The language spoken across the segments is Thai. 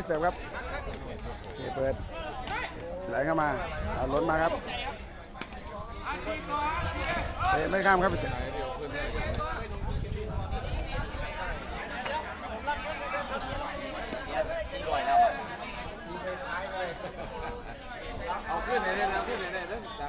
ได้เสิร์ฟครับเปิดไหลเข้ามาเอาล้นมาครับเตะไม่ข้ามครับเอาขึ้นเลยนะขึ้นเลยเด้อได้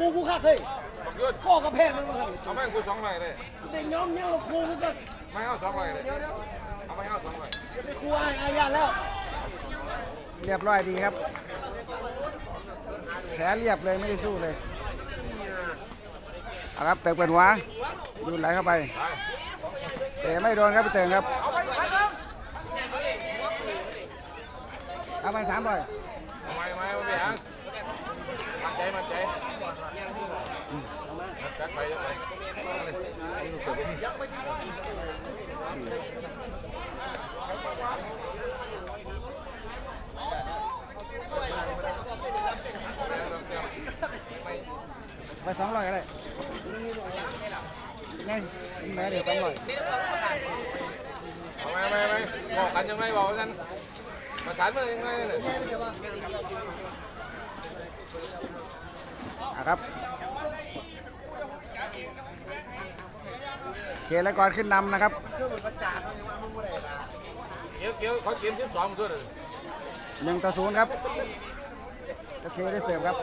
รูกูคักเฮ้ยบักยืดพ่อกระแพงมันมาครับเอาไปกูสองร้อยเลยเด็กย้อมเนี่ยครูกูก็ไม่เอาสองร้อยเลยเอาไปเอาสองร้อยจะไปครูอายอาญาแล้ว เรียบร้อยดีครับ แผลเรียบเลยไม่ได้สู้เลยเอาครับเติมเปิดหัวยูนไหลเข้าไปเตะไม่โดนครับพี่เติงครับเอาไปสามร้อยทำไมทำไมเอาไปหา จัดไปจัดไป ไปสองร้อยก็ได้ไงแม่เดี๋ยวสองร้อย ทำไมทำไมทำไมบอกกันยังไงบอกกันมาถามมายังไงเลย อ่ะครับ เคแล้วก่อนขึ้นนำนะครับเกี่ยวเกี่ยวเขาเขียนที่สองตัวเลยหนึ่งต่อศูนย์ครับโอเคได้เสิร์ฟครับ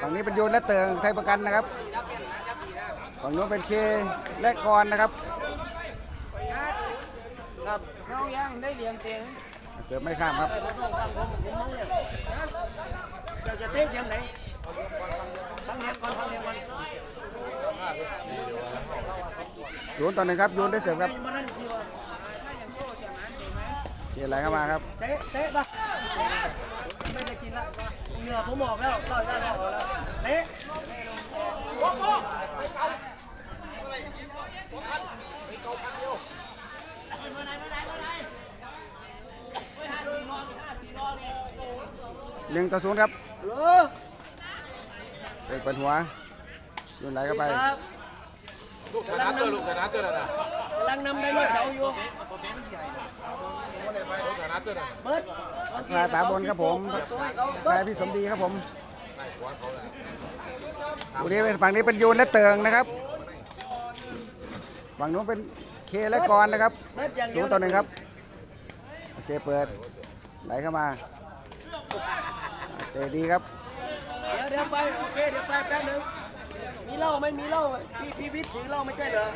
ฝั่งนี้เป็นยูนและเติงไทยประกันนะครับฝั่งนู้นเป็นเคและกรนะครับครับน้องยังได้เหลี่ยมเสียงเสิร์ฟไม่ข้ามครับจะจะเตะยังไงทั้งเนี้ยก่อนทั้งเนี้ยก่อน ศูนย์ต่อหนึ่งครับยูนได้เสิร์ฟครับมานั่นทีว่าเคไหลเข้ามาครับเตะเตะปะไม่ได้กินละเหงื่อผมออกแล้วต่อยได้แล้วเตะหนึ่งต่อศูนย์ครับเหรอเปิดเปิดหัวยูนไหลเข้าไปครับ ลูกชนะตัวลูกชนะตัวน่ะกำลังนำไดโนเสาร์อยู่ลูกชนะตัวน่ะเบิดพลายป๋าบนครับผมตัวให้เขาพลายพี่สมดีครับผมได้หัวเขาเลยฝั่งนี้เป็นฝั่งนี้เป็นยูนและเติงนะครับ ฝั่งนู้นเป็นเคและกรนะครับเบิดอย่างเดีศูยนวย์ต่อหนึ่งครับโอเคเปิดไหลเข้ามาเตะดีครับ เดี๋ยวเดี๋ยวไปโอเคเดี๋ยวไปแป๊บนึงมี เหล้าไหมมีเหล้าพี่พี่วิทย์ถือเหล้าไม่ใช่เหรอ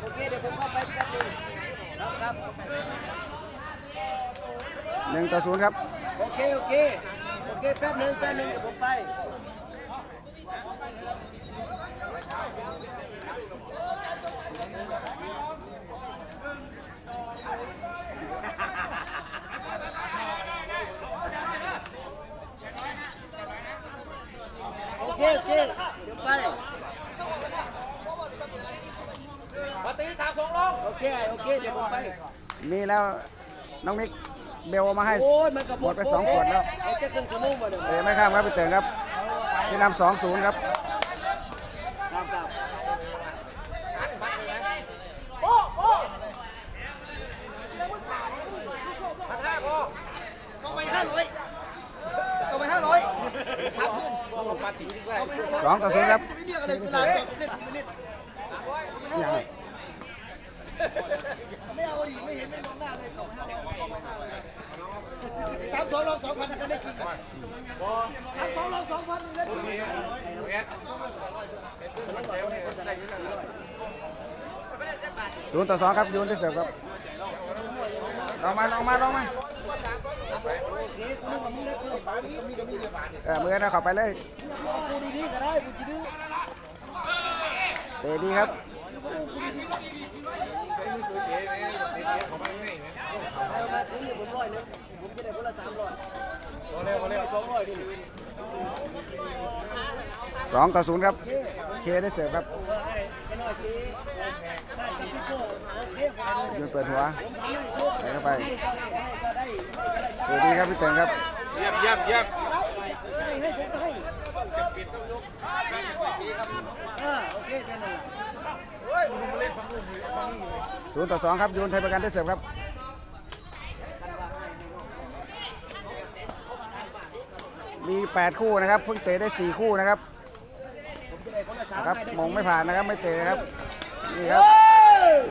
โอเคเดี๋ยวผมเข้าไปแป๊บนึงครับครับหนึ่งต่อศูนย์ครับ โอเคโอเคโอเคแป๊บนึงแป๊บนึงเดี๋ยวผมไปโอเคโอเคเดี๋ยวไปปฏิสามสองลงโอ เคโอเคเดี๋ยวผมไปมีแล้วน้องมิกเบลเอามาให้ โอ้ยมันกระหมดไปสองขวดแล้ว เอาจะขึ้นสมุนมาเดี๋ยวเตะไม่ข้ามครับพี่เติงครับที่นำสองศูนย์ครับครับครับต้องไปห้าร้อยต้องไปห้าร้อยถามเพื่อนสองต่อศูนย์ครับจะไม่เรียกอะไรเวลาจบเล่นไม่เล่นห้าร้อย ไม่เอาดิไม่เห็นไม่มองหน้าเลยสามสองลองสองพันจะได้กินสามสองลองสองพันได้กินเวทเป็นตัวมันจ๋วเนี่ยศูนย์ต่อสองครับยูนได้เสิร์ฟครับลองมาลองมาลองมาเออมือนะข้าไปเลยกูดีๆก็ได้กูจะดื้อเตะดีครับ สองต่อศูนย์ครับ เคได้เสิร์ฟครับยูนเปิดหัวใส่เข้าไปเตะดีครับพี่เติงครับเยี่ยมเยี่ยมเยี่ยมโอเคแค่นั้น ศูนย์ต่อสองครับยูนไทยประกันได้เสิร์ฟครับมี 8 คู่นะครับเพิ่งเตะได้ 4 คู่นะครับนะครับมงไม่ผ่านนะครับไม่เตะนะครับนี่ครับ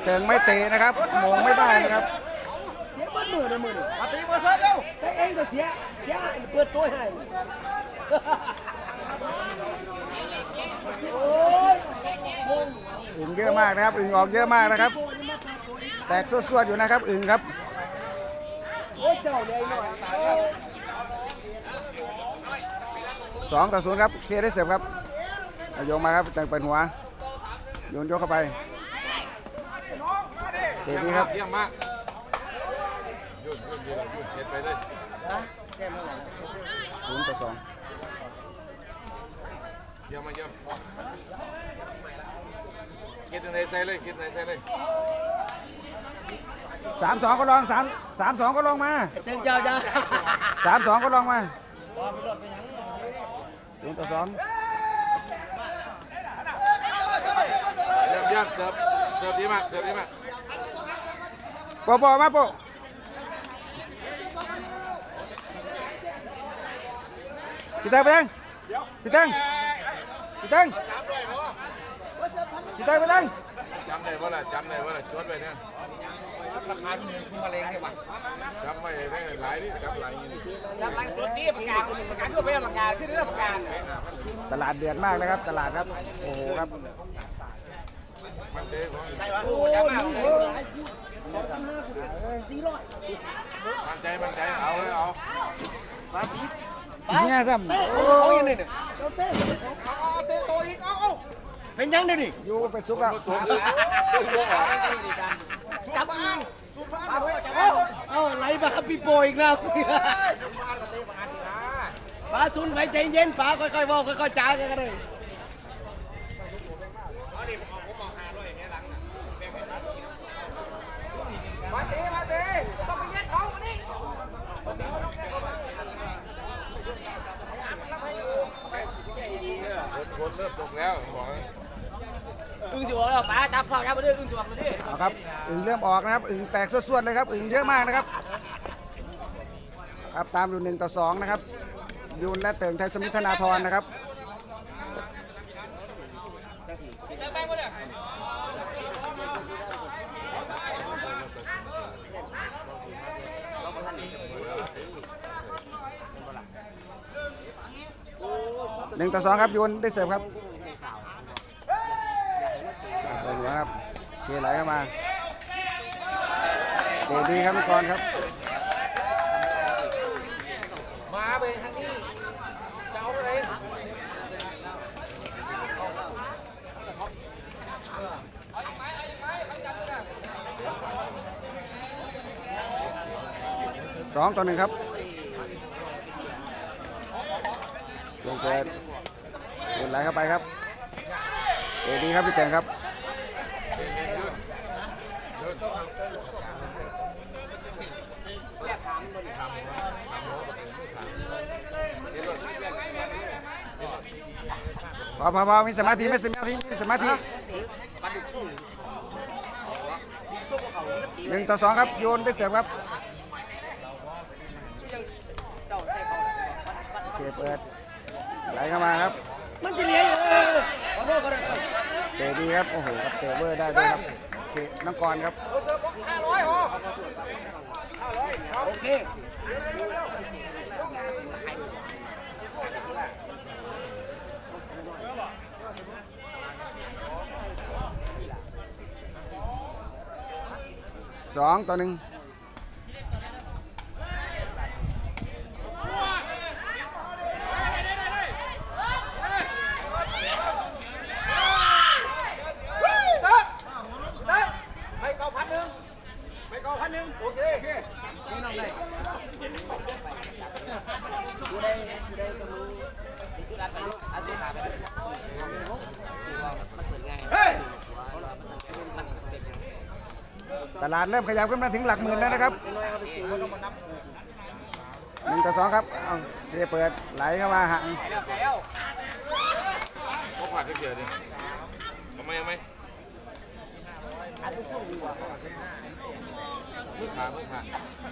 เติงไม่เตะนะครับมงไม่ได้นะครับเสียบ้านมือนะมือมาตีมาเซิร์ฟเร็วใช้เองก็เสียเสียเปิดตัวให้โอ้ย อึ่ง เยอะมากนะครับอึ่งออกเยอะมากนะครับ แตกสวดๆอยู่นะครับอึ่งครับสองต่อศูนย์ครับเคได้เสร์ฟครับโยงมาครับเติงเปิดหัวโยนยกเข้าไปเตะเยี่ยมดีครับเยี่ยมมากยุ่นยุ่นยุ่นยุ่นเห็นไปเลยนะแค่นั้นแหละศูนย์ต่อสองเยี่ยมมาเยี่ยม คิดในใจเลยคิดในใจเลยสามสองก็ลองสามสามสองก็ลองมาถึงเจ้าจ้าสามสองก็ลองมาศูนย์ต่อสองเยี่ยมเยี่ยมเสิร์ฟเสิร์ฟดีมากเสิร์ฟดีมากปอปอมาปอพี่ตังพี่ตังพี่ตังพี่ตัง พี่ตังพี่ตังจำได้ว่าล่ะจำได้ว่าล่ะจดไว้เนี่ยราคาที่หนึ่งคุ้มอะไรไงวะจำไว้ได้หลายนี่จำหลายนี่รับหลังจุดนี้ประกาศประกาศก็ไปประกาศขึ้นเรื่องประกาศตลาดเดือดมากนะครับ ตลาดครับโอ้โหครับมันเจ๊ของโอ้ยมึงเห็นหลายคู่สองพันห้าคุณสี่ร้อยมันใจมันใจเอาเลยเอาเนี่ยซ้ำโอ้ยนี้เนี่ยเราเต้เตะตัวอีกเอาเอา เป็นยังเดี๋ยวนี้อยู่ไปซุกแล้วตัวคือตัวออกจับมือสุภาพเลยเอาเอาไหลมาพี่โปอีกแล้วสุภาพกับเตะประกาศดีนะป้าซุนไปใจเย็นป้าค่อยๆบอกค่อยๆจ้ากันเลยมาเตะมาเตะต้องไปแย่งเขามานี่คนคนเริ่มตกแล้วบอก อึ้งสิบอกแล้วป้าจับฝากจับมาด้วยอึ้งสิบอกมาดิเอาครับอึ่งเริ่มออกนะครับอึ่งแตกส่วดๆเลยครับอึ่งเยอะมากนะครับครับตามอยู่หนึ่งต่อสองนะครับยูนและเติงไทยสมิทธนาธรนะครับหนึ่งต่อสองครับยูนได้เสิร์ฟครับเปิดหัวครับ เคไหลเข้ามาเตะดีครับพี่กรณ์ครับ มาไปทางนี้จะเอาอะไรสองต่อหนึ่งครับลงเกิดยืนไหลเข้าไปครับเตะดีครับพี่เต่งครับ พอพอพอมีสมาธิไม่สมาธิมีสมาธิหนึ่งต่อสองครับโยนได้เสียบครับโอเคเปิดไหลเข้ามาครับ มันจะเลี้ยงเออขอโทษขอโทษเตะดีครับ โอ้โหครับเตะเบอร์ได้ด้วยครับ โอเคน้องกรครับโอเคสองต่อหนึ่ง ไม่เก้าพันหนึ่งไม่เก้าพันหนึ่งโอเคโอเค นี่น้องได้ดูได้ดูได้ก็รู้ดูรัดไปอันนี้หาไปมันเหมือนไง เฮ้ย ตลาดเริ่มขยับขึ้นมาถึงหลักหมื่นแล้วนะครับน้อยเขาไปซื้อหนึ่งต่อสองครับเอาเคเปิดไหลเข้ามาห่างเขาผ่านเฉยๆดิทำไมทำไมอันนี้สู้ดีกว่ามือขามือขา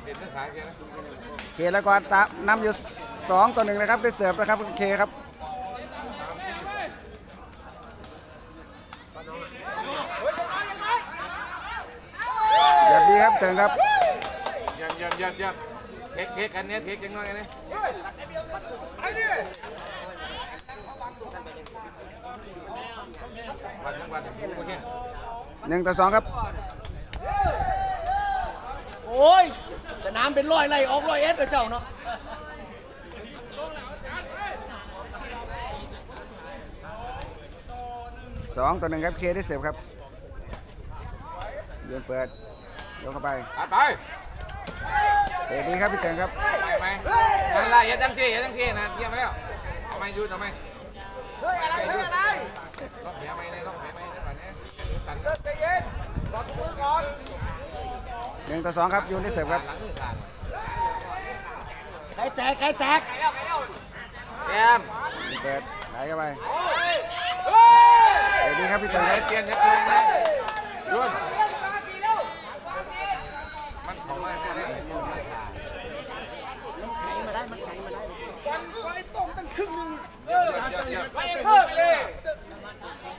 เด็ดมือขาแค่นั้นเคแล้วก็ตามนำอยู่สองต่อหนึ่งนะครับ ได้เสิร์ฟนะครับเคครับอย่าดี ครับเถิงครับยับยับยับยับเทคเทคกันนี้เทคยังไงเนี่ยอ้นี่วันทั้งวันโอเคหนึ่งต่อสองครับ โอ้ยสนามเป็นร้อยไล่ออกร้อยเอสเจ้าเนาะสองต่อหนึ่งครับเคได้เสิร์ฟครับเดินเปิด ยกเข้าไปตัดไปเตะดีครับพี่เถิงครับไปไหมนั่นแหละอย่าตั้งที่อย่าตั้งที่นะเยี่ยมแล้วทำไมยุดทำไมเฮ้ยอะไรเฮ้ยอะไรต้องแผลไหมเนี่ยต้องแผลไหมเนี่ยแบบนี้ตันเลิกใจเย็นกอดมือก่อนหนึ่งต่อสองครับยูนได้เสิร์ฟครับหลังมือขาดใครแตกใครแตกแกมเปิดไหลเข้าไปเตะดีครับพี่เถิงคเปรับลี่ยนจะเปลี่ยนนะยุดมันของมาใช่ไหม ไขมาได้มันไขมาได้ เลิกเลย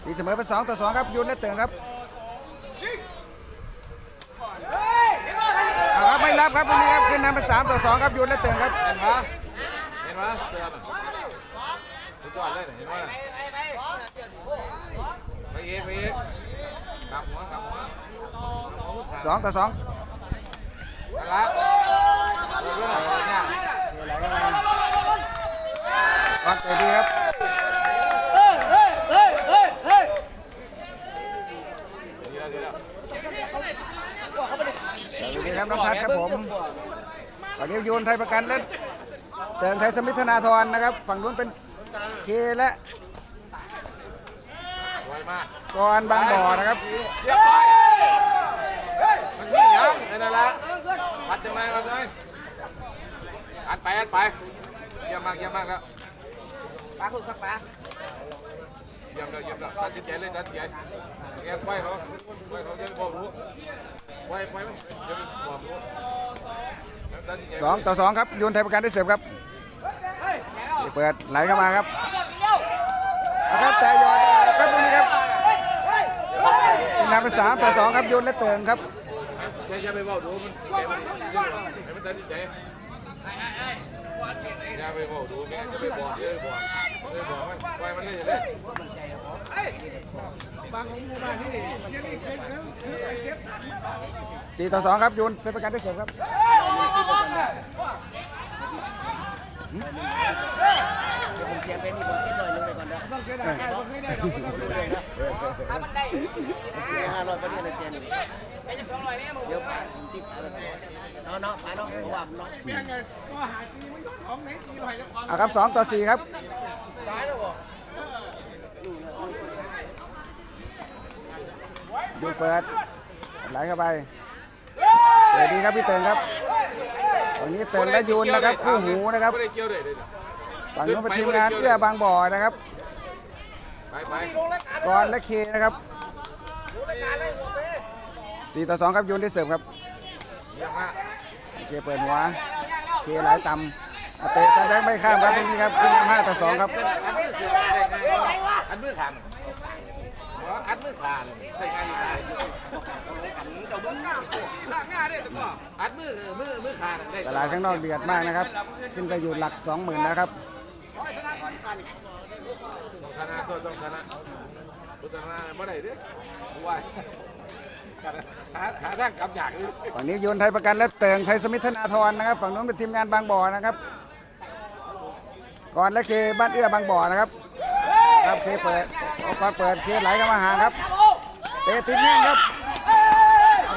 ตีเสมอเป็นสองต่อสองครับยูนได้เติงครับเอาครับไม่รับครับตรงนี้ครับขึ้นนำเป็นสามต่อสองครับยูนได้เติงครับเห็นปะเห็นปะเสือมันไปจอดเลยเห็นปะไปเองไปเองกลับหัวกลับหัวสองต่อสองอะไรเรื่องอะไรเนี่ย วางเตะดีครับเฮ้ยเฮ้ยเฮ้ยเฮ้ยเฮ้ยดีแล้วดีแล้วสวัสดีครับน้องพัดครับผมวันนี้ยูนไทยประกันเล่นเติงไทยสมิธนาธรนะครับ ฝั่งนู้นเป็นเคและไวมากกรบางบ่อนะครับเรียบร้อยมันมีอย่างนั่นแหละพัดจังไรพัดจังไรอัดไปอัดไปเยี่ยมมากเยี่ยมมากแล้ว ปลาคุณสักปลาเยี่ยมแล้วเยี่ยมแล้วตัดสินใจเลยตัดสินใจแกไปเขาไปเขาจะบอกรู้ไปไปมั้ยจะบอกรู้ตัดสินใจสองต่อสองครับยูนไทยประกันได้เสิร์ฟครับเปิดไหลเข้ามาครับนะครับใจยอนครับตรงนี้ครับขึ้นนำเป็นสามต่อสองครับยูนและเติงครับแค่จะไปบอกดูมันแกมันให้มันตัดสินใจ อย่าไปบอกดูแม่จะไปบอกเยอะบอกเลยบอกมันไปมันเลยเลยสี่ต่อสองครับยูนเป็นประกันได้เสียครับ เดี๋ยเชียร์เป็นนี่ผมคิดหน่อยนึงไปก่อนเด้อถ้ามันได้เชียห้าร้อยก็เดือนะเชียร์นี่ไปจะสองร้อยแม่ผมเดี๋ยวผมติดอะไรเนาะเนาะไปเนาะเพราะว่าเนาะเอาครับสองต่อสี่ครับยูเปิดไหลเข้าไปเตะดีครับพี่เติงครับตรงนี้เติงและยูนนะครับคู่หูนะครับ ฝั่งนู้นเป็นทีมงานเอื้อบางบ่อนะครับไปไปกรและเคนะครับสี่ต่อสองครับยูนที่เสิร์ฟครับเยี่ยมมากเคเปิดหัวเคไหลต่ำเอาเตะแซงแบงไม่ข้ามครับตรงนี้ครับขึ้นนำห้าต่อสองครับอัดมือสือได้ไงอัดมือขาดอัดมือขาดได้ไงอัดมือขาดตลาดข้างนอกเดือดมากนะครับ ขึ้นไปอยู่หลักสองหมื่นแล้วครับ ต้องชนะตัวต้องชนะตัวชนะไม่ได้ดิว่าหาหาทางกำอยากเลยฝั่งนี้ยูนไทยประกันและเติงไทยสมิทธนาธรนะครับ ฝั่งนู้นเป็นทีมงานบางบ่อนะครับ ก่อนและเคบ้านเอื้อบางบ่อนะครับ ครับเคเปิดก่อนเปิดเคไหลเข้ามาหาครับเตะติดแง่งครับ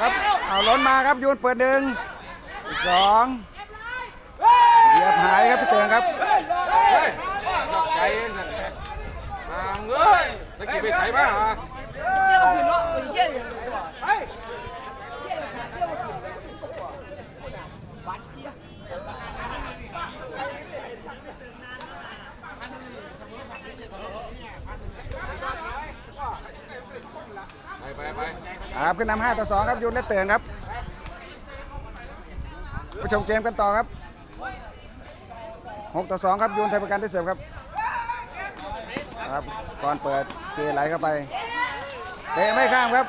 ครับเอาล้นมาครับยูนเปิดหนึ่งสองเหยียบหายครับพี่เติงครับ เฮ้ยใจสั่นแหละ นางเอ้ยตะกี้ไปใส่มาฮะไปไปไปครับขึ้นนำห้าต่อสองครับยูนและเติงครับไปชมเกมกันต่อครับหกต่อสองครับยูนไทยประกันได้เสิร์ฟครับครับ ก่อนเปิดเคไหลเข้าไปเตะไม่ข้ามครับ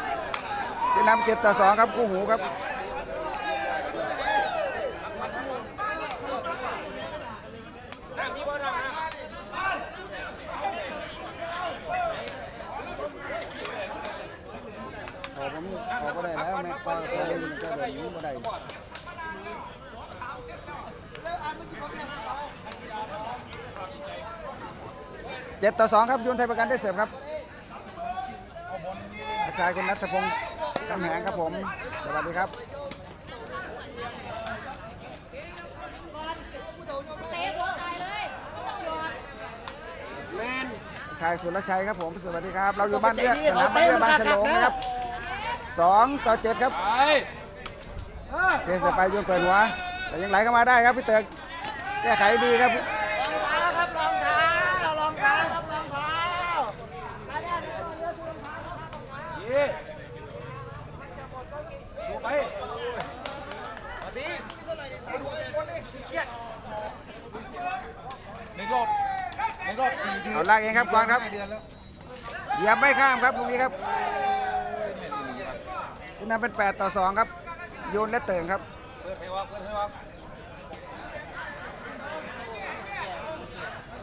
ขึ้นำเจ็ดต่อสองครับคู่หูครับออกผมออกก็ได้แล้วแม็กซ์ก็ได้ก็ได้ยิงก็ได้ เจ็ดต่อสองครับยูนไทยประกันได้เสิร์ฟครับอาจารย์คุณนัทพงศ์กำแหงครับผม สวัสดีครับแมนชายสุรชัยครับผม สวัสดีครับ เราอยู่บ้านเอื้อสนามบ้านเอื้อบ้านฉลงนะครับสองต่อเจ็ดครับไปเทสไปโยนเปิดหัวแต่ยังไหลเข้ามาได้ครับพี่เติร์กแก้ไขดีครับ ไปในรอบในรอบสี่เดือนเอาลากเองครับก่อนครับ เดือนแล้วเหยียบไม่ข้ามครับตรงนี้ครับคุณนำเป็น 8 ต่อ 2 ครับ โยนและเติงครับ เปิดให้วางเปิดให้วาง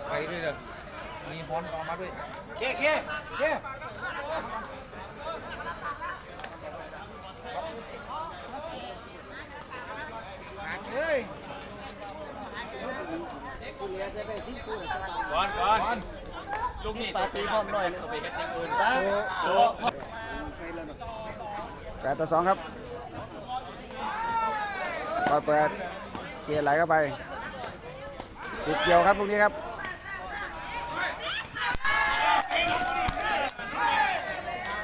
ไปด้วยเลยมีพรออกมาด้วย เคเคเค ก่อนก่อนลูกนี่ปาตีพร้อมหน่อยตัวไปเฮ็ดอย่างอื่นตาโต8ต่อ2ครับพอเปิดเกียร์ไหลเข้าไปติดเกี่ยวครับตรงนี้ครับ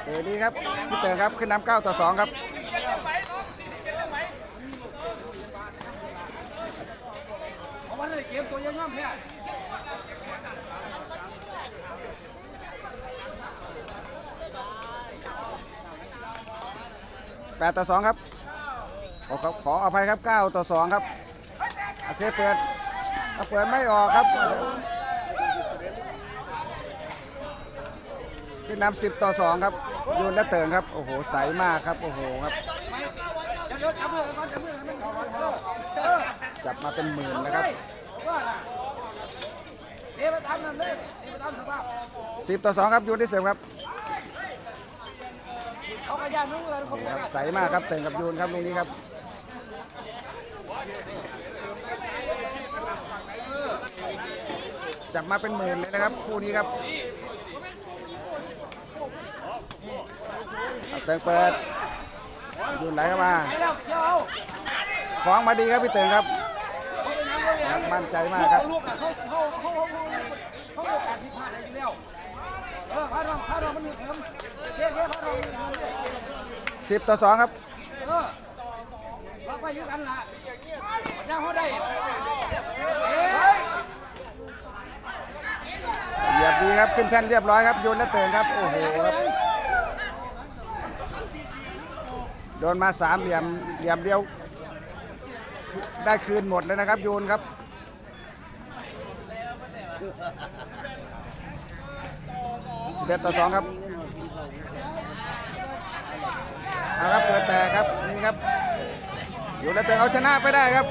เอดีครับพี่เติงครับขึ้นนำ9ต่อ2ครับเอาวันเลยเกมตัวยังย่อมแพ้ 8 ต่อ 2 ครับขอขอขออภัยครับ 9 ต่อ 2 ครับโอเคเปิดเอาเปิดไม่ออกครับ ขึ้นนำ10 ต่อ 2 ครับโยนและเติงครับ โอ้โห ใสมากครับ โอ้โหครับ จับมาเป็นหมื่นนะครับว่าน่ะเดี๋ยวมาทำนั่นเลยเดี๋ยวมาทำสอ2ครับโยนได้เสร์ฟครับ เขากระยานนู้นเลยเขา นี่ ครับใสมากครับเติงกับโยนครับตรงนี้ครับจับมาเป็นหมื่นเลยนะครับคู่นี้ครับเติงเปิดยูนไหลเข้ามาคล้องมาดีครับพี่เติงครับมั่นใจมากครับลูกอะเขาเขาเขาเขาเขาเขาแปดสิบห้าได้อยู่แล้วเออพาดองพาดองมันหนึ่งเข็มเจ๊เจ๊พาดอง 10ต่อ2ครับรับไปเยอะกันละยังเขาได้เหยียบดีครับขึ้นแท่นเรียบร้อยครับโยนและเติงครับโอ้โหครับโดนมาสามเหลี่ยมเหลี่ยมเดียว ได้คืนหมดเลยนะครับโยนครับ11ต่อ2ครับ ครับเปิดแต่ครับนี่ครับอยู่แล้วเติงเอาชนะไปได้ครับ